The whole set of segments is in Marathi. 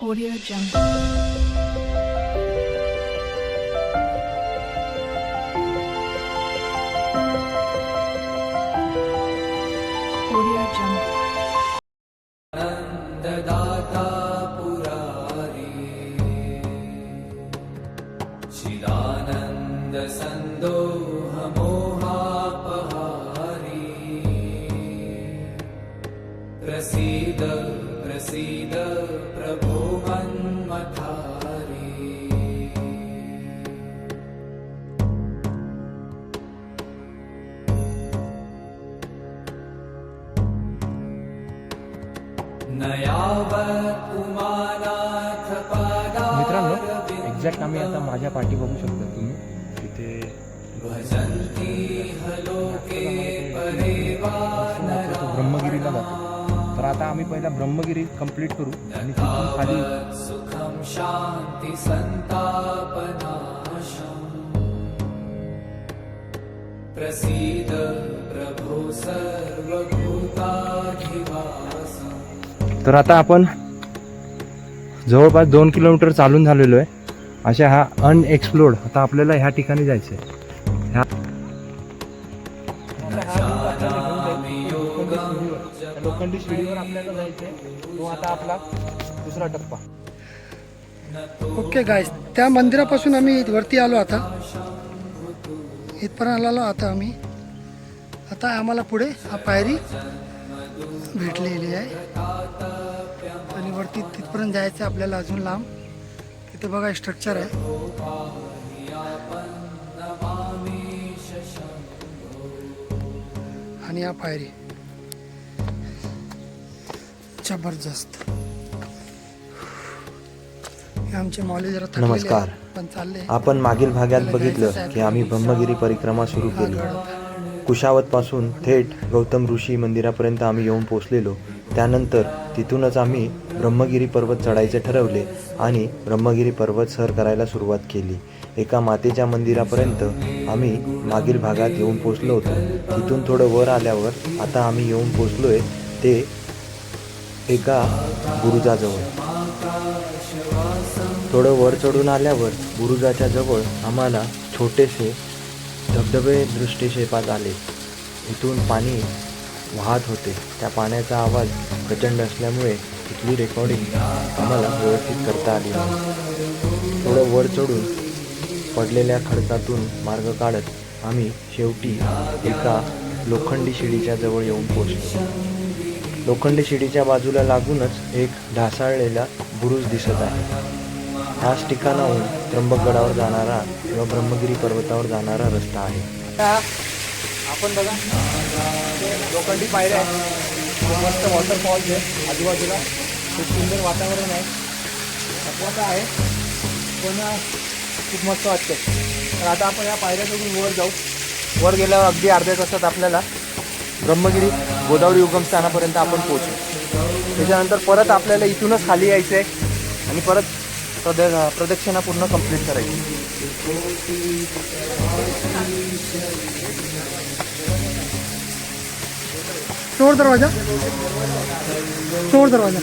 Audio Jungle. मित्रांनो एक्झॅक्ट आम्ही आता माझ्या पाठी बघू शकता तुम्ही. तिथे ब्रह्मगिरीला जातो. तर आता आम्ही पहिला ब्रह्मगिरी कंप्लीट करू आणि तिथून खाली सुखं शान्ति सन्तापनाशम् प्रसीद प्रभो सर्वभूताधिवासम् तर आता आपण जवळपास दोन किलोमीटर चालून झालेलो आहे. अशा हा अनएक्सप्लोर्ड आता आपल्याला ह्या ठिकाणी जायचं आहे ह्या लोखंडी शिडीवर आपल्याला तो आता आपला दुसरा टप्पा. ओके गाईस त्या मंदिरापासून आम्ही वरती आलो आता. इथपर्यंत आलो आता आम्ही. आता आम्हाला पुढे हा पायरी भेटलेली आहे. आणि वरती तिथपर्यंत जायचं आपल्याला अजून लांब. तिथे बघा स्ट्रक्चर आहे. आणि हा पायरी. जबरदस्त. आमचे मौली जरा थकलेले नमस्कार. पण चालले. आपण मागील भागात बघितलं की आम्ही ब्रह्मगिरी परिक्रमा सुरू केली. कुशावतपासून थेट गौतम ऋषी मंदिरापर्यंत आम्ही येऊन पोचलेलो त्यानंतर तिथूनच आम्ही ब्रह्मगिरी पर्वत चढायचे ठरवले आणि ब्रह्मगिरी पर्वत सर करायला सुरुवात केली. एका मातेच्या मंदिरापर्यंत आम्ही मागील भागात येऊन पोचलो होतो. तिथून थोडं वर आल्यावर आता आम्ही येऊन पोचलोय ते एका गुरुजाजवळ. थोडं वर चढून आल्यावर गुरुजाच्या जवळ आम्हाला छोटेसे धबधबे दृष्टिक्षेपात आले. इथून पाणी वाहत होते. त्या पाण्याचा आवाज प्रचंड असल्यामुळे इथली रेकॉर्डिंग आम्हाला व्यवस्थित करता आली नाही. थोडं वर चढून पडलेल्या खडकातून मार्ग काढत आम्ही शेवटी एका लोखंडी शिडीच्या जवळ येऊन पोहोचलो. लोखंडी शिडीच्या बाजूला लागूनच एक ढासाळलेला बुरुज दिसत आहे. ह्याच ठिकाणाहून त्र्यंबकगडावर जाणारा किंवा ब्रह्मगिरी पर्वतावर जाणारा रस्ता आहे. आपण बघा लोखंडी पायऱ्या आहेत. खूप मस्त वॉटरफॉल्स आहे. आजूबाजूला खूप सुंदर वातावरण आहे. थकवाचं आहे पण खूप मस्त वाटते तर आता आपण या पायऱ्या बघून वर जाऊ. वर गेल्यावर अगदी अर्ध्या तासात आपल्याला ब्रह्मगिरी गोदावरी उगमस्थानापर्यंत आपण पोहोचू. त्याच्यानंतर परत आपल्याला इथूनच खाली यायचं आहे आणि परत प्रद प्रदक्षिणा पूर्ण कंप्लीट करायची. चोर दरवाजा. चोर दरवाजा.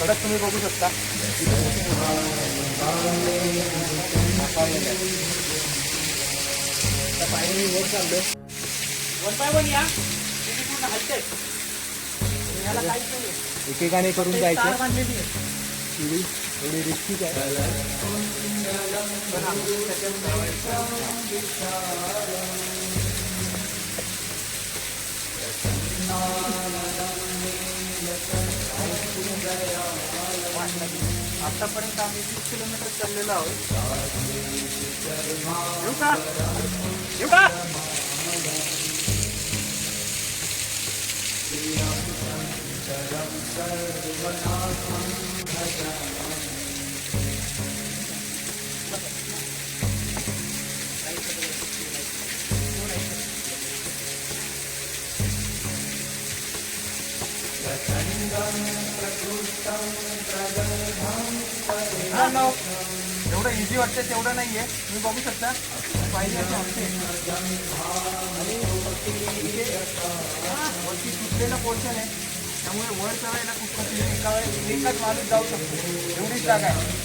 कडक तुम्ही बघू शकता. एकेकाने करून जायचं. शिडी थोडी रिस्कीच आहे आतापर्यंत आम्ही वीस किलोमीटर चाललेलो आहोत. येऊ का? येऊ का? मित्रांनो, एवढं इझी वाटतं तेवढं नाहीये. तुम्ही बघू शकता. पाहिजे वरती तुटलेलं पोर्शन आहे. त्यामुळे वर चढायला खूप कठीण आहे. एका वेळेस एकच माणूस जाऊ शकतो. एवढीच जागा आहे.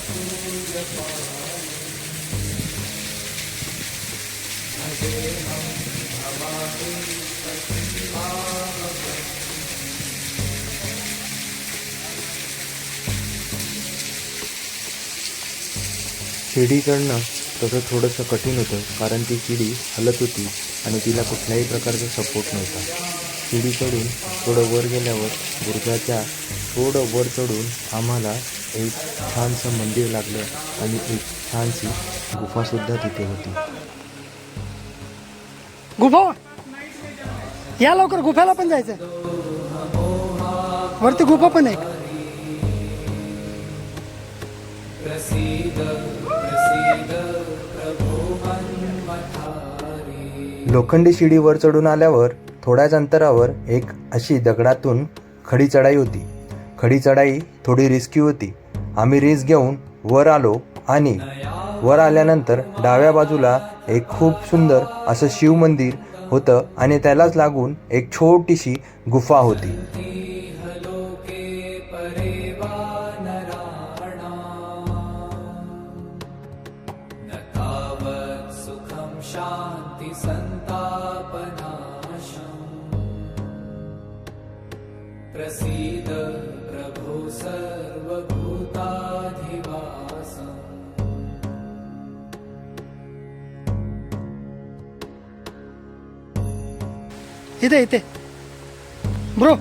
शिडी चढणं तसं थोडंसं कठीण होतं कारण ती शिडी हलत होती आणि तिला कुठल्याही प्रकारचा सपोर्ट नव्हता. शिडी चढून थोडं वर गेल्यावर बुर्जाच्या थोडं वर चढून आम्हाला एक छानसं मंदिर लागलं आणि एक छानशी गुफासुद्धा तिथे होती. गुफा? या लवकर गुफाला पण जायचंय. वरती गुफा पण मन्मथारी लोखंडी शिडी वर चढून आल्यावर थोड्याच अंतरावर एक अशी दगडातून खडी चढाई होती. खडी चढाई थोडी रिस्की होती. आम्ही रिस्क घेऊन वर आलो आणि वर आल्यानंतर डाव्या बाजूला एक खूप सुंदर असं शिव मंदिर होतं आणि त्यालाच लागून एक छोटीशी गुफा होती. इथे इथे ब्रो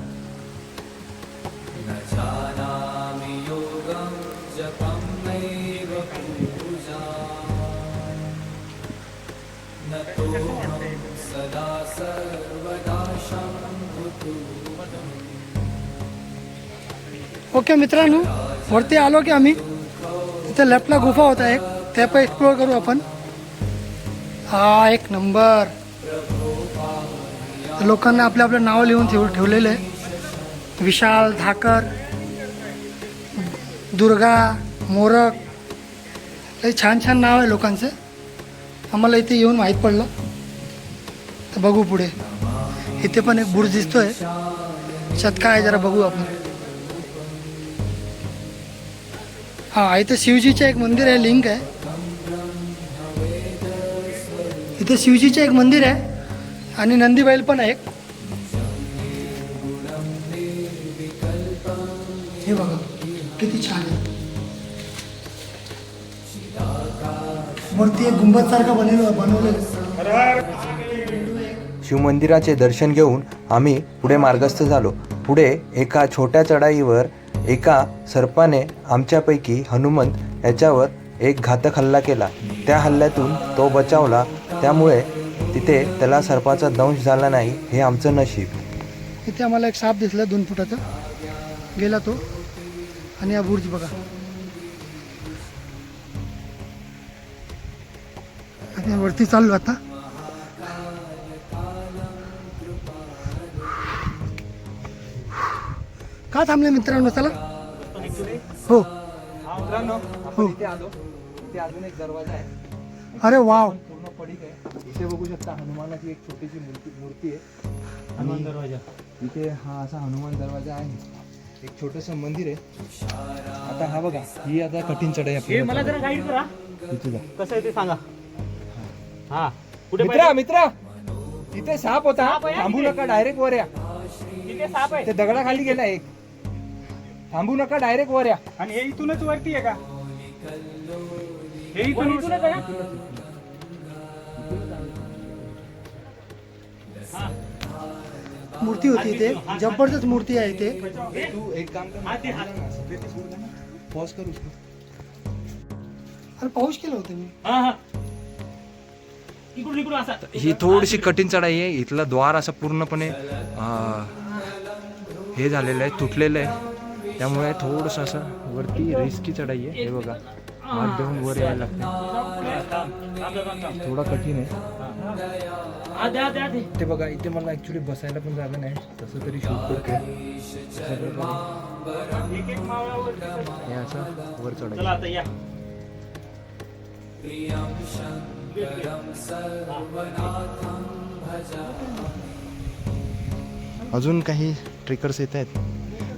ओके मित्रांनो वरती आलो की आम्ही तिथे लेफ्टला गुफा होता एक त्या पण एक्सप्लोअर करू आपण हा एक नंबर लोकांना आपलं आपलं नाव लिहून ठेव ठेवलेलं आहे. विशाल धाकर दुर्गा मोरक लई छान छान नाव आहे लोकांचे. आम्हाला इथे येऊन माहीत पडलं. तर बघू पुढे. इथे पण एक बुर्ज दिसतोय. त्यात काय आहे जरा बघू आपण. हा इथे शिवजीचं एक मंदिर आहे लिंक आहे. इथे शिवजीचं एक मंदिर आहे. आणि नंदी बैल पण आहे एक. हे बघा किती छान आहे एक गुंबद सारखा बनवलं बनवलेलं आहे. शिवमंदिराचे दर्शन घेऊन आम्ही पुढे मार्गस्थ झालो पुढे एका छोट्या चढाईवर एका सर्पाने आमच्यापैकी हनुमंत याच्यावर एक घातक हल्ला केला त्या हल्ल्यातून तो बचावला त्यामुळे तिथे त्याला सर्पाचा दंश झाला नाही हे आमचं नशीब. इथे आम्हाला एक साप दिसला दोन फुटाचा. गेला तो. आणि हा बुर्ज बघा. आणि वरती चाललो आता. का थांबले मित्रांनो चला? हो. मित्रांनो आपण इथे आलो. इथे अजून एक दरवाजा आहे. अरे वाव. पडीक आहे. इथे बघू शकता हनुमानाची एक छोटीशी मूर्ती मूर्ती आहे. हनुमान दरवाजा. इथे हा असा हनुमान दरवाजा आहे. एक छोटस मंदिर आहे. आता हा बघा ही आता कठीण चढाई आपल्याला मला जरा गाईड करा. इथे जा. कसं आहे ते सांगा. हा. कुठे मित्रा मित्रा. इथे साप होता. थांबू तिथे. नका डायरेक्ट वर या? तिथे साप आहे. ते दगडाखाली गेला एक. थांबू नका डायरेक्ट वर या. आणि हे इथूनच वरती आहे का? हे इथून इथूनच आहे. मूर्ती होती इथे. जबरदस्त मूर्ती आहे इथे. तू एक काम कर. ते. पॉज कर उसको. अरे पाऊस केलं होतं मी. हा हा. ही थोडीशी कठीण चढाई आहे. इथलं द्वार असं पूर्णपणे अं, हे झालेलं आहे तुटलेलं आहे. त्यामुळे थोडस असं वरती रिस्की चढाई आहे. हे बघा हात देऊन वर यायला लागते. थोडा कठीण आहे. ते बघा इथे मला ऍक्च्युली बसायला पण जागा नाही. तसं तरी शूट करते अशा प्रकारे एक एक मावळावर हे असं. वर या. अजून काही ट्रेकर्स येत आहेत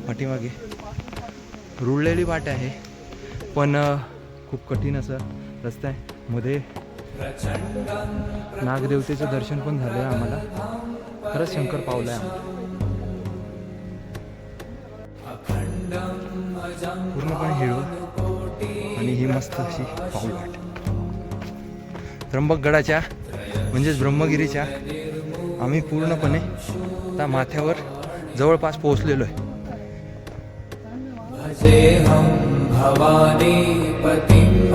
पाठीमागे. रुळलेली वाट आहे. पण खूप कठीण असं रस्ता आहे. मध्ये नागदेवतेचं दर्शन पण झालं आहे आम्हाला. खरंच शंकर पावलं आहे आम्हाला. पूर्णपणे हिळू आणि ही मस्त अशी पाऊल वाट. त्र्यंबकगडाच्या म्हणजेच ब्रह्मगिरीच्या आम्ही पूर्णपणे त्या माथ्यावर जवळपास पोहोचलेलो आहे भवानी पतिं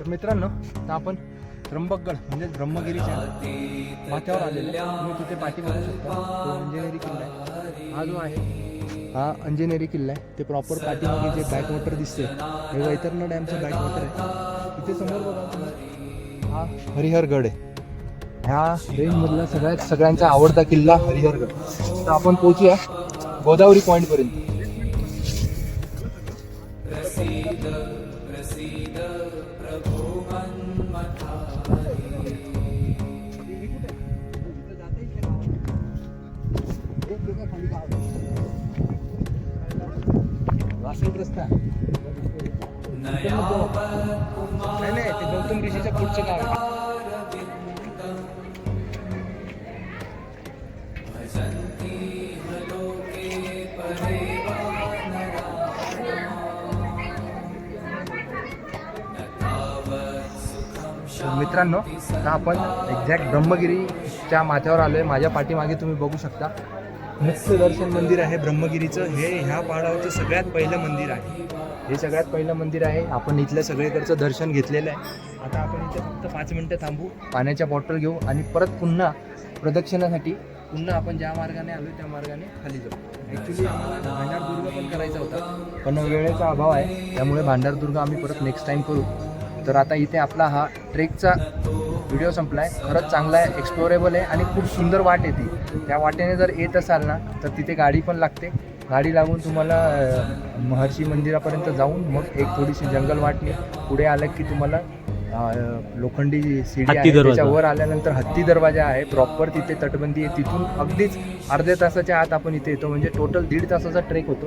तर मित्रांनो आता आपण त्र्यंबकगड म्हणजेच ब्रह्मगिरीच्या माथ्यावर आलेलो तुम्ही तिथे पाठी बघू शकता. तो अंजनेरी किल्ला आहे. हा जो आहे हा अंजनेरी किल्ला आहे. ते प्रॉपर पाठीमागे जे बॅकवॉटर दिसते हे वैतरणा डॅमचं बॅकवॉटर आहे. तिथे समोर बघा हा हरिहरगड आहे. ह्या रेंजमधला सगळ्यात सगळ्यांचा आवडता किल्ला हरिहरगड तर आपण पोहोचूया गोदावरी पॉईंटपर्यंत वासनग्रस्त नाही नाही ते गौतम ऋषीच्या पुढचं गाव आहे. मित्रांनो आता आपण एक्झॅक्ट ब्रह्मगिरीच्या माथ्यावर आलोय. माझ्या पाठीमागे तुम्ही बघू शकता. मत्स्य दर्शन मंदिर आहे ब्रह्मगिरीचं. हे ह्या पहाडावरचं सगळ्यात पहिलं मंदिर आहे. हे सगळ्यात पहिलं मंदिर आहे. आपण इथल्या सगळीकडचं दर्शन घेतलेलं आहे. आता आपण इथे फक्त पाच मिनटं थांबू. पाण्याच्या बॉटल घेऊ आणि परत पुन्हा प्रदक्षिणासाठी पुन्हा आपण ज्या मार्गाने आलो त्या मार्गाने खाली जाऊ. ॲक्च्युली आम्हाला भांडारदुर्ग पण करायचा होता. पण वेळेचा अभाव आहे. त्यामुळे भांडारदुर्ग आम्ही परत नेक्स्ट टाईम करू. तर आता इथे आपला हा ट्रेकचा व्हिडिओ संपला आहे खरंच चांगला आहे एक्सप्लोरेबल आहे आणि खूप सुंदर वाट येते. त्या वाटेने जर येत असाल ना तर तिथे गाडी पण लागते. गाडी लागून तुम्हाला महर्षी मंदिरापर्यंत जाऊन मग एक थोडीशी जंगल वाटणी. पुढे आलं की तुम्हाला लोखंडी सीडी आहे. त्याच्यावर आल्यानंतर हत्ती दरवाजा आहे. प्रॉपर तिथे तटबंदी आहे. तिथून अगदीच अर्ध्या तासाच्या आत आपण इथे येतो. म्हणजे टोटल दीड तासाचा ट्रेक होतो.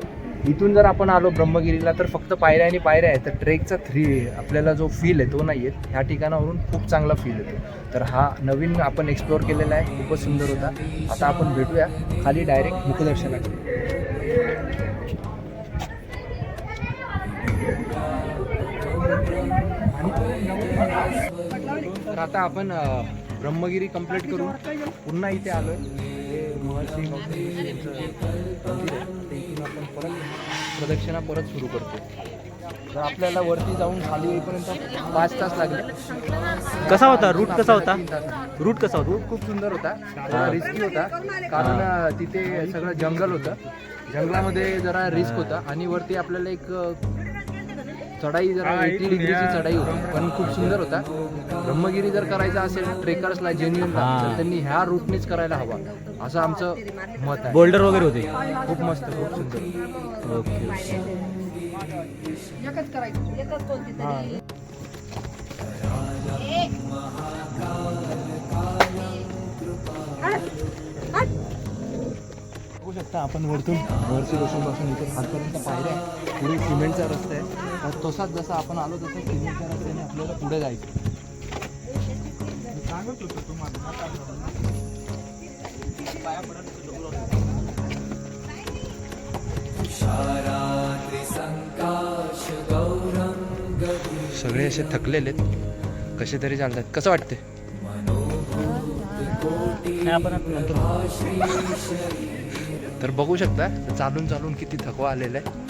इथून जर आपण आलो ब्रह्मगिरीला तर फक्त पायऱ्या आणि पायऱ्या आहे तर ट्रेकचा थ्री आपल्याला जो फील आहे तो नाही आहेत ह्या ठिकाणावरून खूप चांगला फील येतो. तर हा नवीन आपण एक्सप्लोअर केलेला आहे. खूपच सुंदर होता. आता आपण भेटूया. खाली डायरेक्ट मुखदर्शनाकडे. तर आता आपण ब्रह्मगिरी कंप्लीट करून पुन्हा इथे आलो महर्षी आहे. आपण परत प्रदक्षिणा परत सुरू करतो. तर आपल्याला वरती जाऊन खाली येईपर्यंत पाच तास लागले. कसा होता? रूट कसा होता? तीन तास. रूट कसा होता? रूट खूप सुंदर होता. रिस्की होता. कारण अ, तिथे सगळं जंगल होतं. जंगलामध्ये जरा रिस्क होता. आणि वरती आपल्याला एक अ, चढाई जरा एटी डिग्रीची चढाई होती. पण खूप सुंदर होता. ब्रह्मगिरी जर करायचा असेल ट्रेकर्सला जेन्युअनला हा. तर त्यांनी ह्या रूटनेच करायला हवा. असं आमचं मत आहे. बोल्डर वगैरे होते. खूप मस्त खूप सुंदर. ओके बघू शकता. आपण वरतून वरती बसून बसून इथे खालपर्यंत पायऱ्या पुढे सिमेंटचा रस्ता आहे. तर तसाच जसा आपण आलो तसं सिमेंटच्या रस्त्याने आपल्याला पुढे जायचं सगळे असे थकलेले आहेत. कसे तरी चालतात. कसं वाटते आपण नंतर तर बघू शकता चालून चालून किती थकवा आलेला आहे.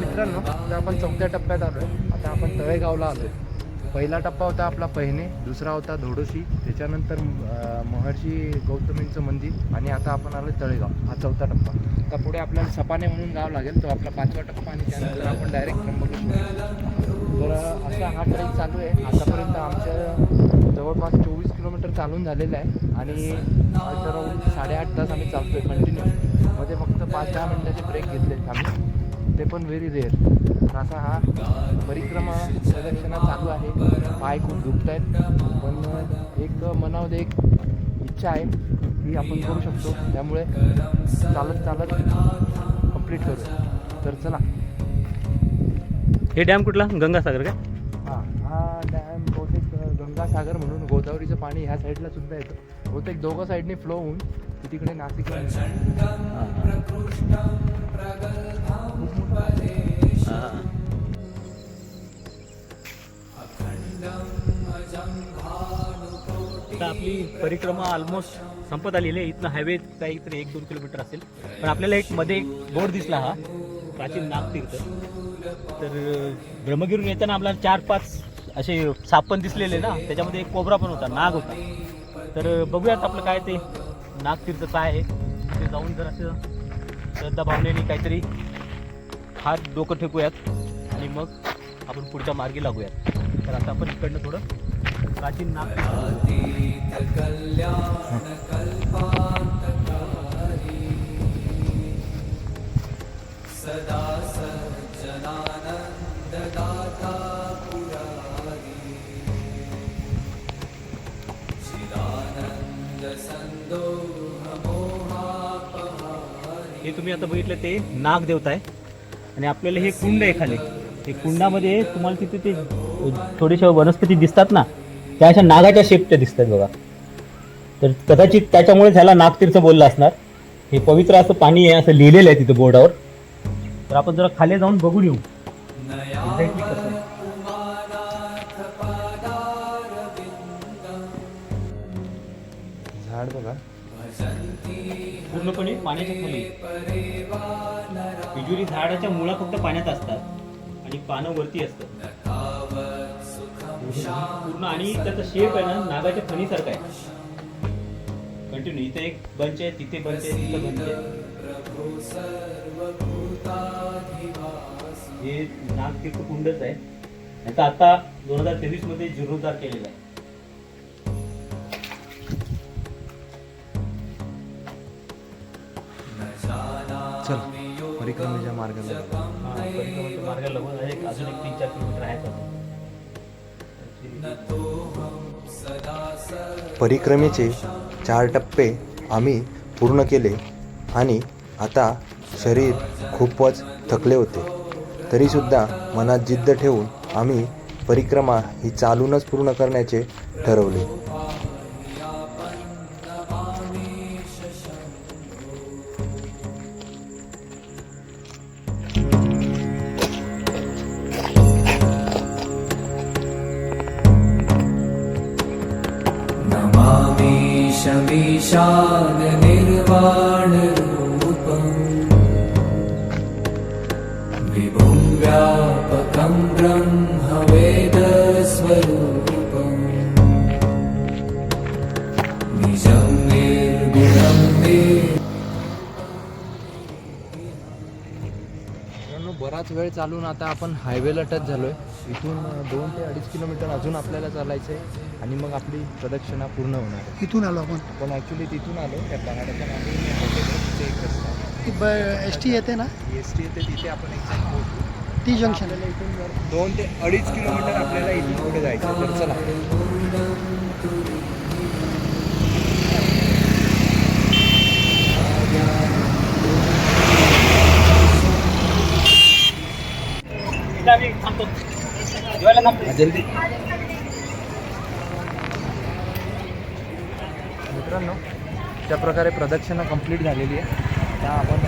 मित्रांनो आता आपण चौथ्या टप्प्यात आलोय. आता आपण तळेगावला आलोय. पहिला टप्पा होता आपला पहिने दुसरा होता धोडोशी. त्याच्यानंतर महर्षी गौतमींचं मंदिर आणि आता आपण आलो तळेगाव. हा चौथा टप्पा. आता पुढे आपल्याला सपाने म्हणून गाव लागेल तो आपला पाचवा टप्पा आणि त्यानंतर आपण डायरेक्ट त्र्यंबकेश्वर तर असा हा ट्रेक चालू आहे. आतापर्यंत आमच्या जवळपास चोवीस किलोमीटर चालून झालेलं आहे. आणि अराऊंड साडेआठ तास आम्ही चालतोय कंटिन्यू मध्ये फक्त पाच दहा मिनटाचे ब्रेक घेतले आम्ही. ते पण व्हेरी रेअर तर असा हा परिक्रमा प्रदक्षिणा चालू आहे. पाय खूप दुखत आहेत पण एक मनामध्ये एक इच्छा आहे की आपण करू शकतो. त्यामुळे चालत चालत कंप्लीट करू तर चला. हे डॅम कुठला? गंगासागर का? हा हा डॅम बहुतेक गंगासागर म्हणून गोदावरीचं पाणी ह्या साईडला सुद्धा येतं. बहुतेक दोघं साईडने फ्लो होऊन ते तिकडे नाशिकला येतं. आता आपली परिक्रमा ऑलमोस्ट संपत आलेली आहे. इथनं हायवे काहीतरी एक दोन किलोमीटर असेल. पण आपल्याला एक मध्ये एक बोर्ड दिसला हा प्राचीन नागतीर्थ. तर अं, ब्रह्मगिरून येताना आपल्याला चार पाच असे साप पण दिसलेले ना त्याच्यामध्ये एक कोबरा पण होता नाग होता. तर बघूयात आपलं काय ते नागतीर्थ काय आहे. ते जाऊन जर असं श्रद्धा भावनेने काहीतरी हात डोकं ठेकूयात आणि मग आपण पुढच्या मार्गी लागूयात. तर आता आपण इकडनं थोडं प्राचीन नाग सदा हे तुम्ही आता बघितलं ते नाग देवता आहे आणि आपल्याला हे कुंड आहे खाली. हे कुंडामध्ये तुम्हाला तिथे ते थोडेशा वनस्पती दिसतात ना त्या अशा नागाच्या शेपच्या दिसतात बघा. तर कदाचित त्याच्यामुळे ह्याला नागतीर्थ बोललं असणार. हे पवित्र असं पाणी आहे असं लिहिलेलं आहे तिथे बोर्डावर. तर आपण जरा खाली जाऊन बघून येऊ. Exactly झाड बघा पूर्णपणे पाण्याच्या खाली युजली झाडाच्या मुळा फक्त पाण्यात असतात आणि पानं वरती असतात. पूर्ण आणि त्याचा शेप आहे ना नागाच्या फणीसारखा आहे. कंटिन्यू इथे एक बंच आहे तिथे बंच आहे तिथे बंच आहे. हे नागतीर्थ कुंडच आहे. आता दोन हजार तेवीसमध्ये जीर्णोद्धार केलेला आहे. चल परिक्रमेच्या मार्गाला हा, परिक्रमेच्या मार्गाला लागून एक अजून एक तीन चार किलोमीटर. परिक्रमेचे चार टप्पे आम्ही पूर्ण केले आणि आता शरीर खूपच थकले होते. तरीसुद्धा मनात जिद्द ठेवून आम्ही परिक्रमा ही चालूनच पूर्ण करण्याचे ठरवले. शमीशान निर्वाणरूपम् विभुं व्यापकं ब्रह्मवेदस्वरूपम्। निजं निर्गुणं निर् बराच वेळ चालून आता आपण हायवेला टच झालोय. इथून दोन ते अडीच किलोमीटर अजून आपल्याला चालायचं आहे आणि मग आपली प्रदक्षिणा पूर्ण होणार आहे. इथून आलो आपण. पण ॲक्च्युली तिथून आलो त्या पहाडाच्या मागे तिथे एक रस्ता ब एस टी येते ना? एस टी येते तिथे आपण एक्झॅक्ट पोहोचू. टी जंक्शन आपल्याला इथून दोन ते अडीच किलोमीटर आपल्याला इथून पुढे जायचं तर चला. थांबतो. जल्दी. मित्रांनो त्या प्रकारे प्रदक्षिणा कंप्लीट झालेली आहे. त्या आपण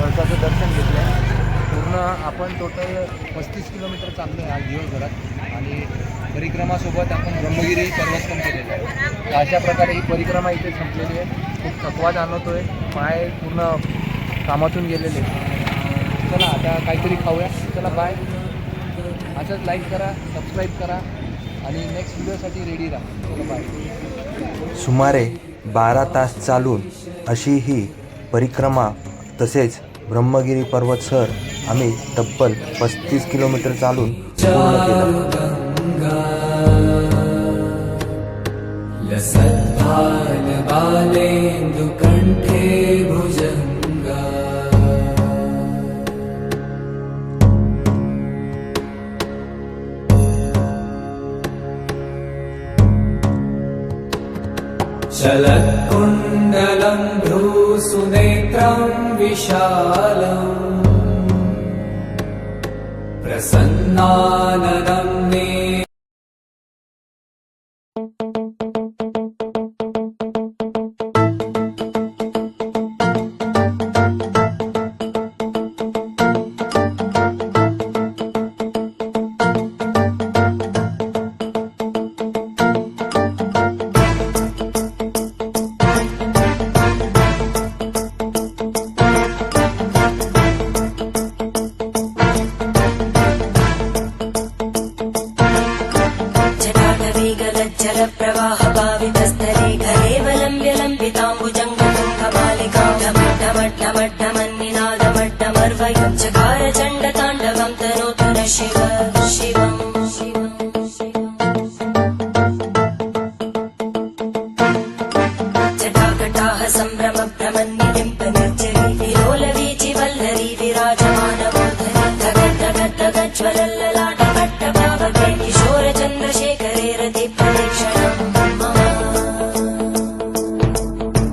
कळसाचं दर्शन घेतलं आहे पूर्ण आपण टोटल पस्तीस किलोमीटर चाललो आहे आज दिवसभरात. आणि परिक्रमासोबत आपण ब्रह्मगिरी पर्वत पण केलेलं आहे. तर अशा प्रकारे ही परिक्रमा इथे संपलेली आहे. खूप थकवा जाणवतो आहे पाय पूर्ण कामातून गेलेले चला आता काहीतरी खाऊया. चला बाय असंच लाईक करा सबस्क्राईब करा आणि नेक्स्ट व्हिडिओसाठी रेडी राहा. चला बाय सुमारे बारा तास चालून अशी ही परिक्रमा तसेच ब्रह्मगिरी पर्वत सर आम्ही तब्बल पस्तीस किलोमीटर चालून पूर्ण केला. चलत्कुण्डलम् भ्रूसुनेत्रम् विशालम् प्रसन्नानलम्